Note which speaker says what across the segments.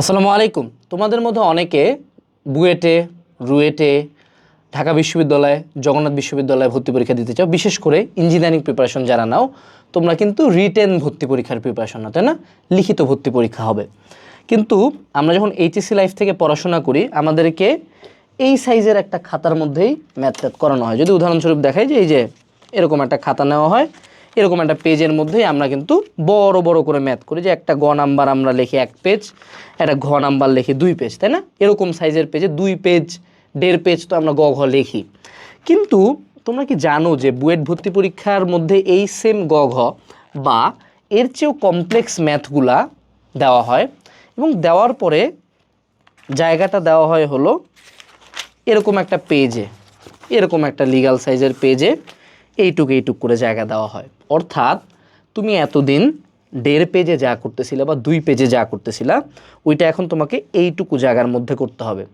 Speaker 1: আসসালামু আলাইকুম। তোমাদের মধ্যে অনেকে বুয়েটে, রুয়েটে, ঢাকা বিশ্ববিদ্যালয়, জগন্নাথ বিশ্ববিদ্যালয়ে ভর্তি পরীক্ষা দিতে চাও, বিশেষ করে ইঞ্জিনিয়ারিং প্রিপারেশন যারা নাও, তোমরা কিন্তু রিটেন ভর্তি পরীক্ষার প্রিপারেশন নাও, তাই না? লিখিত ভর্তি পরীক্ষা হবে। কিন্তু আমরা যখন এইচএসসি লাইফ থেকে পড়াশোনা করি, আমাদেরকে এই সাইজের একটা খাতার মধ্যেই ম্যাথ করানো হয়। যদি উদাহরণস্বরূপ দেখাই যে এই যে এরকম একটা খাতা নেওয়া হয় এরকম একটা পেজের মধ্যেই আমরা কিন্তু বড় বড় করে ম্যাথ করি যে একটা গ নাম্বার আমরা লিখি এক পেজ একটা ঘ নাম্বার লিখি দুই পেজ তাই না? এরকম সাইজের পেজে দুই পেজ দেড় পেজ তো আমরা গ, ঘ লিখি। কিন্তু তোমরা কি জানো যে বুয়েট ভর্তি পরীক্ষার মধ্যে এই সেম গ, ঘ বা এর চেয়েও কমপ্লেক্স ম্যাথগুলা দেওয়া হয় এবং দেওয়ার পরে জায়গাটা দেওয়া হয় হলো এরকম একটা পেজে এরকম একটা লিগ্যাল সাইজের পেজে এইটুক এইটুক করে জায়গা দেওয়া হয়। অর্থাৎ তুমি এতদিন দেড় পেজে যা করতেছিলে বা দুই পেজে যা করতেছিলা, ওইটা এখন তোমাকে এইটুকু জায়গার মধ্যে করতে হবে।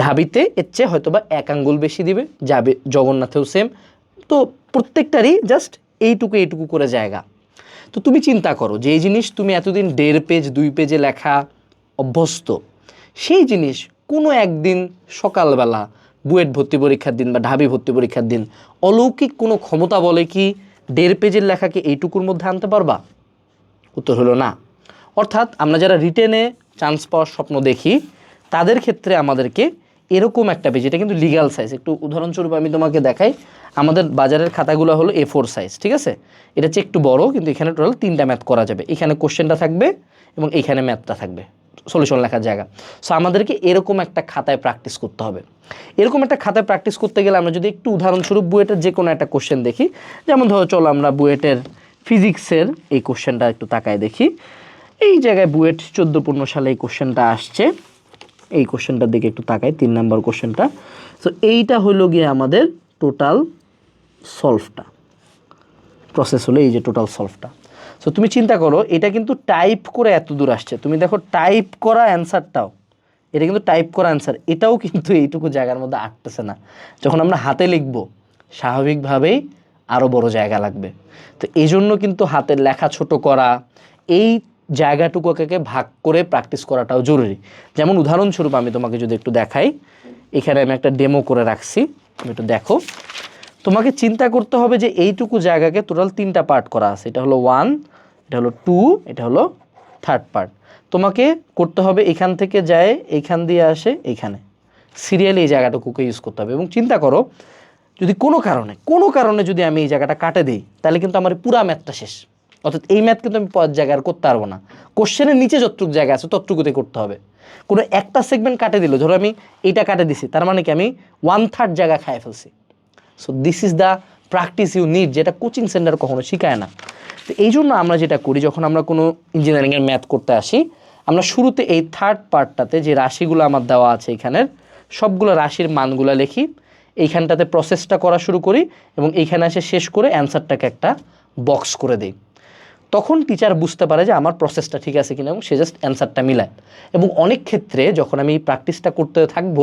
Speaker 1: ঢাবিতে এর চেয়ে হয়তো বা এক আঙ্গুল বেশি দিবে, যাবে জগন্নাথেও সেম তো প্রত্যেকটারই জাস্ট এইটুকু এইটুকু করে জায়গা। তো তুমি চিন্তা করো যে জিনিস তুমি এতদিন দেড় পেজ, দুই পেজে লেখা অভ্যস্ত, সেই জিনিস কোনো একদিন সকালবেলা বুয়েট ভর্তি পরীক্ষার দিন বা ঢাবি ভর্তি পরীক্ষার দিন, অলৌকিক কোনো ক্ষমতা বলে কি দেড় পেজের লেখাকে এইটুকুর মধ্যে আনতে পারবা? উত্তর হলো না। অর্থাৎ আমরা যারা রিটেনে চান্স পাওয়ার স্বপ্ন দেখি, তাদের ক্ষেত্রে আমাদেরকে এরকম একটা পেজ এটা কিন্তু লিগ্যাল সাইজ একটু উদাহরণস্বরূপ আমি তোমাকে দেখাই, আমাদের বাজারের খাতাগুলো হলো এ ফোর সাইজ ঠিক আছে? এটা হচ্ছে একটু বড়, কিন্তু এখানে টোটাল তিনটা ম্যাথ করা যাবে। এখানে কোশ্চেনটা থাকবে এবং এখানে ম্যাথটা থাকবে। সলিউশন লেখার জায়গা। সো আমাদেরকে এরকম একটা খাতায় প্র্যাকটিস করতে হবে। এরকম একটা খাতায় প্র্যাকটিস করতে গেলে আমরা যদি একটু উদাহরণস্বরূপ বুয়েটের যে কোনো একটা কোশ্চেন দেখি, যেমন ধরো চলো আমরা বুয়েটের ফিজিক্সের এই কোশ্চেনটা একটু তাকায় দেখি। এই জায়গায় বুয়েট চোদ্দ পনেরো সালে এই কোশ্চেনটা আসছে। এই কোশ্চেনটার দিকে একটু তাকাই, তিন নম্বর কোশ্চেনটা সো এইটা হলো গিয়ে আমাদের টোটাল সলভটা প্রসেস হলো এই যে টোটাল সলভটা সো তুমি চিন্তা করো, এটা কিন্তু টাইপ করে এত দূর আসছে। তুমি দেখো টাইপ করা অ্যান্সারটাও এটা কিন্তু টাইপ করা অ্যান্সার এটাও কিন্তু এইটুকু জায়গার মধ্যে আটতেছে না। যখন আমরা হাতে লিখব, স্বাভাবিকভাবেই আরও বড় জায়গা লাগবে। তো এই জন্য কিন্তু হাতের লেখা ছোট করা, এই জায়গাটুকুকে ভাগ করে প্র্যাকটিস করাটাও জরুরি। যেমন উদাহরণস্বরূপ আমি তোমাকে যদি একটু দেখাই, এখানে আমি একটা ডেমো করে রাখছি, তুমি একটু দেখো। তোমাকে চিন্তা করতে হবে যে এইটুকু জায়গাকে টোটাল তিনটা পার্ট করা আছে। এটা হলো ওয়ান এটা হলো টু এটা হলো থার্ড পার্ট তোমাকে করতে হবে এখান থেকে যায় এইখান দিয়ে আসে এইখানে সিরিয়ালি এই জায়গাটুকুকে ইউজ করতে হবে। এবং চিন্তা করো, যদি কোনো কারণে কোনো কারণে যদি আমি এই জায়গাটা কাটে দিই, তাহলে কিন্তু আমার পুরা ম্যাথটা শেষ। অর্থাৎ এই ম্যাথ কিন্তু আমি পরের জায়গায় আর করতে পারব না। কোশ্চেনের নিচে যতটুকু জায়গা আছে ততটুকুতে করতে হবে। কোনো একটা সেগমেন্ট কাটে দিল, ধরো আমি এইটা কাটে দিছি, তার মানে কি আমি ওয়ান থার্ড জায়গা খায় ফেলছি। So this is the practice you need যেটা কোচিং সেন্টার কখনো শেখায় না। তো এই জন্য আমরা যেটা করি, যখন আমরা কোনো ইঞ্জিনিয়ারিংয়ের ম্যাথ করতে আসি, আমরা শুরুতে এই থার্ড পার্টটাতে যে রাশিগুলো আমার দেওয়া আছে এখানের, সবগুলো রাশির মানগুলো লিখি, এইখানটাতে প্রসেসটা করা শুরু করি এবং এইখানে এসে শেষ করে অ্যান্সারটাকে একটা বক্স করে দিই। তখন টিচার বুঝতে পারে যে আমার প্রসেসটা ঠিক আছে কিনা এবং সে জাস্ট অ্যান্সারটা মিলায়। এবং অনেক ক্ষেত্রে যখন আমি এই প্র্যাকটিসটা করতে থাকব,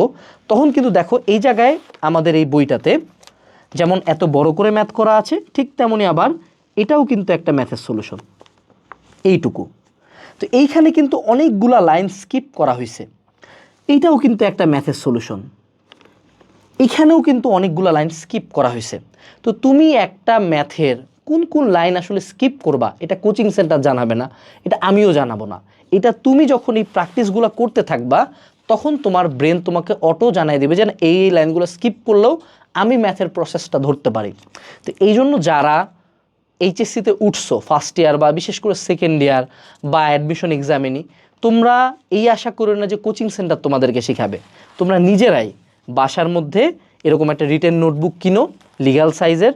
Speaker 1: তখন কিন্তু দেখো এই জায়গায় আমাদের এই বইটাতে যেমন এত বড় করে ম্যাথ করা আছে, ঠিক তেমনই আবার এটাও কিন্তু একটা ম্যাথের সলিউশন এইটুকু। তো এইখানে কিন্তু অনেকগুলা লাইন স্কিপ করা হয়েছে এইটাও কিন্তু একটা ম্যাথের সলিউশন এখানেও কিন্তু অনেকগুলো লাইন স্কিপ করা হয়েছে তো তুমি একটা ম্যাথের কোন কোন লাইন আসলে স্কিপ করবা, এটা কোচিং সেন্টার জানাবে না, এটা আমিও জানাব না। এটা তুমি যখন এই প্র্যাকটিসগুলো করতে থাকবা, তখন তোমার ব্রেন তোমাকে অটো জানাই দেবে যে এই লাইনগুলো স্কিপ করলেও আমি ম্যাথের প্রসেসটা ধরতে পারি। তো এই জন্য যারা এইচএসসিতে উঠছো ফার্স্ট ইয়ার বা বিশেষ করে সেকেন্ড ইয়ার বা অ্যাডমিশন এক্সামিনি তোমরা এই আশা করো না যে কোচিং সেন্টার তোমাদেরকে শেখাবে। তোমরা নিজেরাই বাসার মধ্যে এরকম একটা রিটেন নোটবুক কিনো লিগ্যাল সাইজের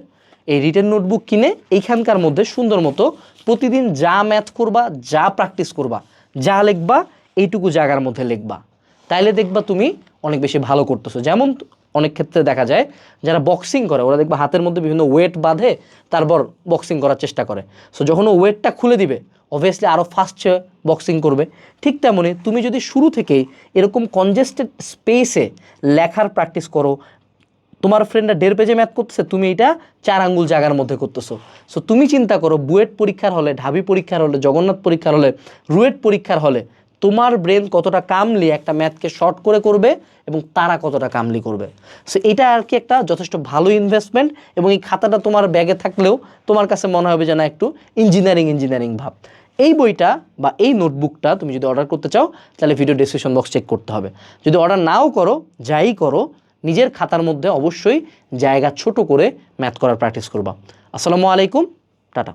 Speaker 1: এই রিটেন নোটবুক কিনে এইখানকার মধ্যে সুন্দর মতো প্রতিদিন যা ম্যাথ করবা, যা প্র্যাকটিস করবা, যা লিখবা, এইটুকু জায়গার মধ্যে লিখবা। তাইলে দেখবা তুমি অনেক বেশি ভালো করতেছো। যেমন অনেক ক্ষেত্রে দেখা যায়, যারা বক্সিং করে, ওরা দেখবে হাতের মধ্যে বিভিন্ন ওয়েট বাঁধে, তারপর বক্সিং করার চেষ্টা করে। সো যখন ও ওয়েটটা খুলে দিবে অবভিয়াসলি আরও ফাস্ট বক্সিং করবে। ঠিক তেমনই তুমি যদি শুরু থেকেই এরকম কনজেস্টেড স্পেসে লেখার প্র্যাকটিস করো, তোমার ফ্রেন্ডরা দেড় পেজে ম্যাথ করতেছে, তুমি এটা চার আঙ্গুল জায়গার মধ্যে করতেছো। সো তুমি চিন্তা করো, বুয়েট পরীক্ষার হলে, ঢাবি পরীক্ষার হলে, জগন্নাথ পরীক্ষার হলে, রুয়েট পরীক্ষার হলে তোমার ব্রেন কতটা কামলি একটা ম্যাথকে শর্ট করে করবে এবং তারা কতটা কামলি করবে। সো এটা আর কি একটা যথেষ্ট ভালো ইনভেস্টমেন্ট এবং এই খাতাটা তোমার ব্যাগে থাকলেও তোমার কাছে মনে হবে যে না একটু ইঞ্জিনিয়ারিং ইঞ্জিনিয়ারিং ভাব। এই বইটা বা এই নোটবুকটা তুমি যদি অর্ডার করতে চাও, তাহলে ভিডিও ডিসক্রিপশন বক্স চেক করতে হবে। যদি অর্ডার নাও করো, যাই করো, নিজের খাতার মধ্যে অবশ্যই জায়গা ছোট করে ম্যাথ করার প্র্যাকটিস করবা। আসসালামু আলাইকুম, টাটা।